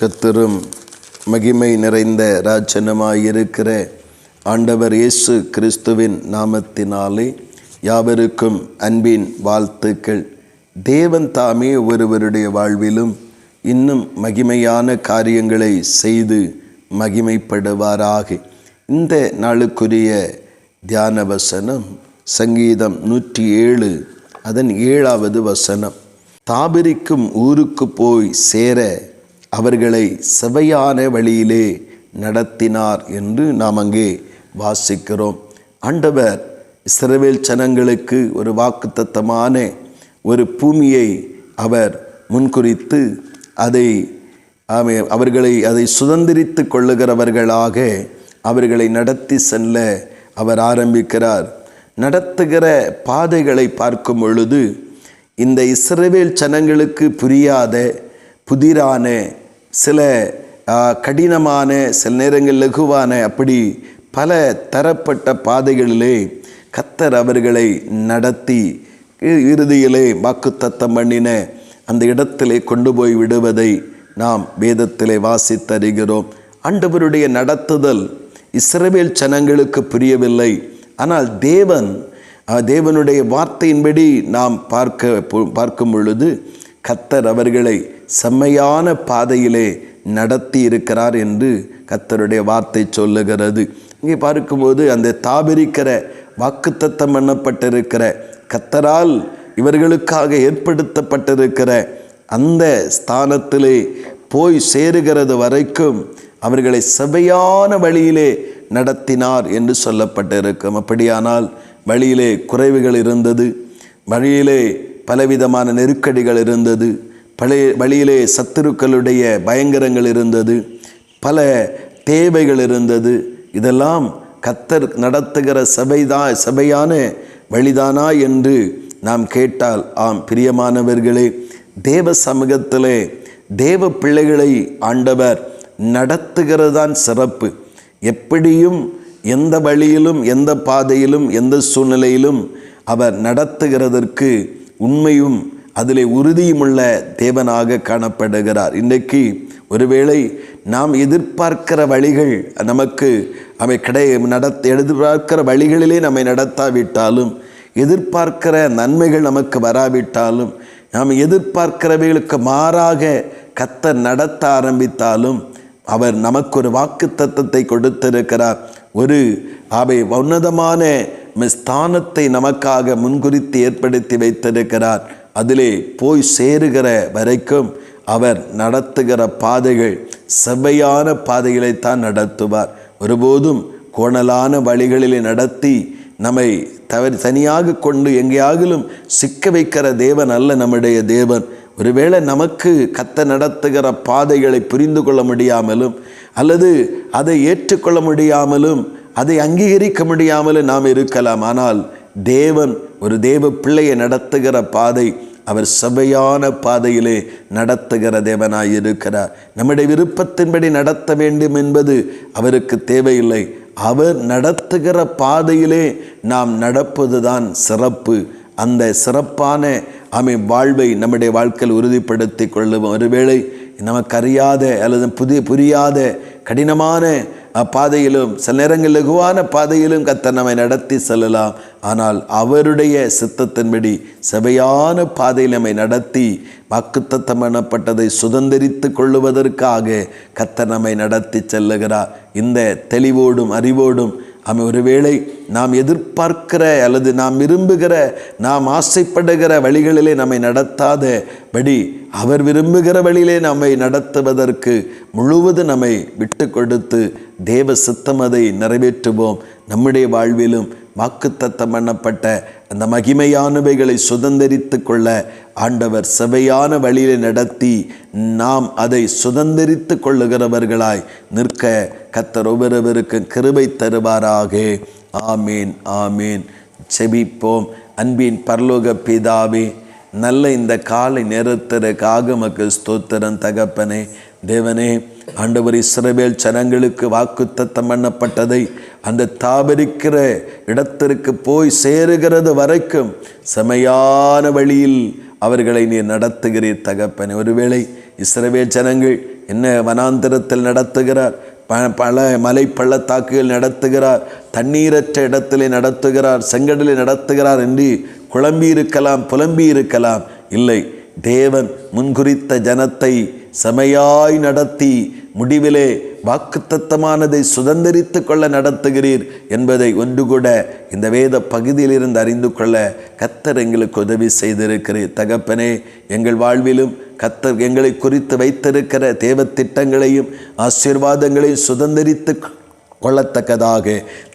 கத்தரும் மகிமை நிறைந்த ராஜனமாயிருக்கிற ஆண்டவர் இயேசு கிறிஸ்துவின் நாமத்தினாலே யாவருக்கும் அன்பின் வாழ்த்துக்கள். தேவன் தாமே ஒருவருடைய வாழ்விலும் இன்னும் மகிமையான காரியங்களை செய்து மகிமைப்படுவாராக. இந்த நாளுக்குரிய தியான வசனம் சங்கீதம் நூற்றி ஏழு அதன் ஏழாவது வசனம். தாபிரிக்கும் ஊருக்கு போய் சேர அவர்களை செவையான வழியிலே நடத்தினார் என்று நாம் அங்கே வாசிக்கிறோம். ஆண்டவர் இஸ்ரவேல் ஜனங்களுக்கு ஒரு வாக்குத்தத்தமான ஒரு பூமியை அவர் முன்குறித்து அதை அவர்களை அதை சுதந்திரித்து கொள்ளுகிறவர்களாக அவர்களை நடத்தி செல்ல அவர் ஆரம்பிக்கிறார். நடத்துகிற பாதைகளை பார்க்கும் பொழுது இந்த இஸ்ரவேல் ஜனங்களுக்கு புரியாத புதிரான சில கடினமான சில நேரங்கள் லகுவான அப்படி பல தரப்பட்ட பாதைகளிலே கத்தர் அவர்களை நடத்தி இறுதியிலே வாக்குத்தத்தம் பண்ணின அந்த இடத்திலே கொண்டு போய் விடுவதை நாம் வேதத்திலே வாசித்தருகிறோம் ஆண்டவருடைய நடத்துதல் இஸ்ரவேல் ஜனங்களுக்கு புரியவில்லை. ஆனால் தேவன் தேவனுடைய வார்த்தையின்படி நாம் பார்க்க பார்க்கும் பொழுது கத்தர் அவர்களை செம்மையான பாதையிலே நடத்தி இருக்கிறார் என்று கத்தருடைய வார்த்தை சொல்லுகிறது. இங்கே பார்க்கும்போது அந்த தாபிரிக்கிற வாக்குத்தத்தம் பண்ணப்பட்டிருக்கிற கத்தரால் இவர்களுக்காக ஏற்படுத்தப்பட்டிருக்கிற அந்த ஸ்தானத்திலே போய் சேருகிறது வரைக்கும் அவர்களை சபையான வழியிலே நடத்தினார் என்று சொல்லப்பட்டிருக்கும். அப்படியானால் வழியிலே குறைவுகள் இருந்தது வழியிலே பலவிதமான நெருக்கடிகள் இருந்தது பழைய வழியிலே சத்துருக்களுடைய பயங்கரங்கள் இருந்தது பல தேவைகள் இருந்தது. இதெல்லாம் கத்தர் நடத்துகிற சபைதான் சபையான வழிதானா என்று நாம் கேட்டால் ஆம் பிரியமானவர்களே தேவ சமூகத்திலே தேவ பிள்ளைகளை ஆண்டவர் நடத்துகிறதான் சிறப்பு. எப்படியும் எந்த வழியிலும் எந்த பாதையிலும் எந்த சூழ்நிலையிலும் அவர் நடத்துகிறதற்கு உண்மையும் அதிலே உறுதியுமுள்ள தேவனாக காணப்படுகிறார். இன்றைக்கு ஒருவேளை நாம் எதிர்பார்க்கிற வழிகள் நமக்கு அவை கிடை நடத்த எதிர்பார்க்கிற வழிகளிலே நம்மை நடத்தாவிட்டாலும் எதிர்பார்க்கிற நன்மைகள் நமக்கு வராவிட்டாலும் நாம் எதிர்பார்க்கிறவைகளுக்கு மாறாக கத்த நடத்த ஆரம்பித்தாலும் அவர் நமக்கு ஒரு வாக்கு தத்தத்தை கொடுத்திருக்கிறார். ஒரு அவை உன்னதமான ஸ்தானத்தை நமக்காக முன்குறித்து ஏற்படுத்தி வைத்திருக்கிறார். அதிலே போய் சேருகிற வரைக்கும் அவர் நடத்துகிற பாதைகள் செவ்வையான பாதைகளைத்தான் நடத்துவார். ஒருபோதும் கோணலான வழிகளிலே நடத்தி நம்மை தவறி தனியாக கொண்டு எங்கேயாகிலும் சிக்க வைக்கிற தேவன் அல்ல நம்முடைய தேவன். ஒருவேளை நமக்கு கத்த நடத்துகிற பாதைகளை புரிந்து கொள்ள முடியாமலும் அல்லது அதை ஏற்றுக்கொள்ள முடியாமலும் அதை அங்கீகரிக்க முடியாமலும் நாம் இருக்கலாம். ஆனால் தேவன் ஒரு தேவ பிள்ளையை நடத்துகிற பாதை அவர் சபையான பாதையிலே நடத்துகிற தேவனாய் இருக்கிறார். நம்முடைய விருப்பத்தின்படி நடத்த வேண்டும் என்பது அவருக்கு தேவையில்லை. அவர் நடத்துகிற பாதையிலே நாம் நடப்பதுதான் சிறப்பு. அந்த சிறப்பான அமை வாழ்வை நம்முடைய வாழ்க்கையில் உறுதிப்படுத்தி கொள்ளும் ஒருவேளை நமக்கு அறியாத அல்லது புதிய புரியாத கடினமான பாதையிலும் சில நேரங்கள் லகுவான பாதையிலும் கத்த நம்மை நடத்தி செல்லலாம். ஆனால் அவருடைய சித்தத்தின்படி செவையான பாதையில் நம்மை நடத்தி வாக்குத்தத்தம் எனப்பட்டதை சுதந்திரித்து கொள்ளுவதற்காக கத்த நம்மை நடத்தி செல்லுகிறார். இந்த தெளிவோடும் அறிவோடும் அவன் ஒருவேளை நாம் எதிர்பார்க்கிற அல்லது நாம் விரும்புகிற நாம் ஆசைப்படுகிற வழிகளிலே நம்மை நடத்தாத படி அவர் விரும்புகிற வழியிலே நம்மை நடத்துவதற்கு முழுவதும் நம்மை விட்டு கொடுத்து தேவ சித்தம் அதை நிறைவேற்றுவோம். நம்முடைய வாழ்விலும் வாக்குத்தத்தம் பண்ணப்பட்ட அந்த மகிமையானவைகளை சுதந்திரித்து கொள்ள ஆண்டவர் செவையான வழியிலே நடத்தி நாம் அதை சுதந்திரித்து கொள்ளுகிறவர்களாய் நிற்க கத்தர் ஒவ்வொருவருக்கு கிருபை தருவாராக. ஆமீன் ஆமீன். செபிப்போம். அன்பின் பரலோக பிதாவே நல்ல இந்த காலை நேரத்திற்காக மக்கள் ஸ்தோத்திரம் தகப்பனே. தேவனே ஆண்டவர் இஸ்ரவேல் ஜனங்களுக்கு வாக்குத்தத்தம் பண்ணப்பட்டதை அந்த தாபரிக்கிற இடத்திற்கு போய் சேருகிறது வரைக்கும் செமையான வழியில் அவர்களை நீர் நடத்துகிறீர் தகப்பனே. ஒருவேளை இஸ்ரவேல் ஜனங்கள் என்ன வனாந்திரத்தில் நடத்துகிறார் ப- பல மலை பள்ளத்தாக்குகள் நடத்துகிறார் தண்ணீரற்ற இடத்திலே நடத்துகிறார் செங்கடலை நடத்துகிறார் என்று குழம்பி இருக்கலாம் புலம்பி இருக்கலாம் இல்லை தேவன் முன்குறித்த ஜனத்தை செமையாய் நடத்தி முடிவிலே வாக்குத்தத்தமானதை சுதந்திரித்து கொள்ள நடத்துகிறீர் என்பதை ஒன்று கூட இந்த வேத பகுதியிலிருந்து அறிந்து கொள்ள கத்தர் எங்களுக்கு உதவி செய்திருக்கிறீர் தகப்பனே எங்கள் வாழ்விலும் கத்தர் எங்களை குறித்து வைத்திருக்கிற தேவ திட்டங்களையும் ஆசீர்வாதங்களையும் சுதந்திரித்து கொள்ளத்தக்கதாக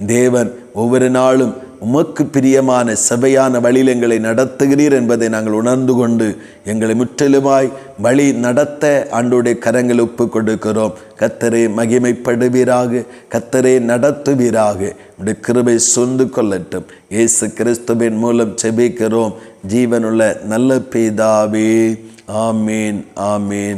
தேவன் ஒவ்வொரு நாளும் உமக்கு பிரியமான சபையான வழியில் எங்களை நடத்துகிறீர் என்பதை நாங்கள் உணர்ந்து கொண்டு எங்களை முற்றிலுமாய் வழி நடத்த ஆண்டோடைய கரங்கள் ஒப்பு கொடுக்கிறோம். கத்தரை மகிமைப்படுவீராக. கத்தரை நடத்துவீராக. உடைய கிருபை சொந்து கொள்ளட்டும். இயேசு கிறிஸ்துவின் மூலம் செபிக்கிறோம் ஜீவனுள்ள நல்ல பிதாவே. ஆமீன் ஆமீன்.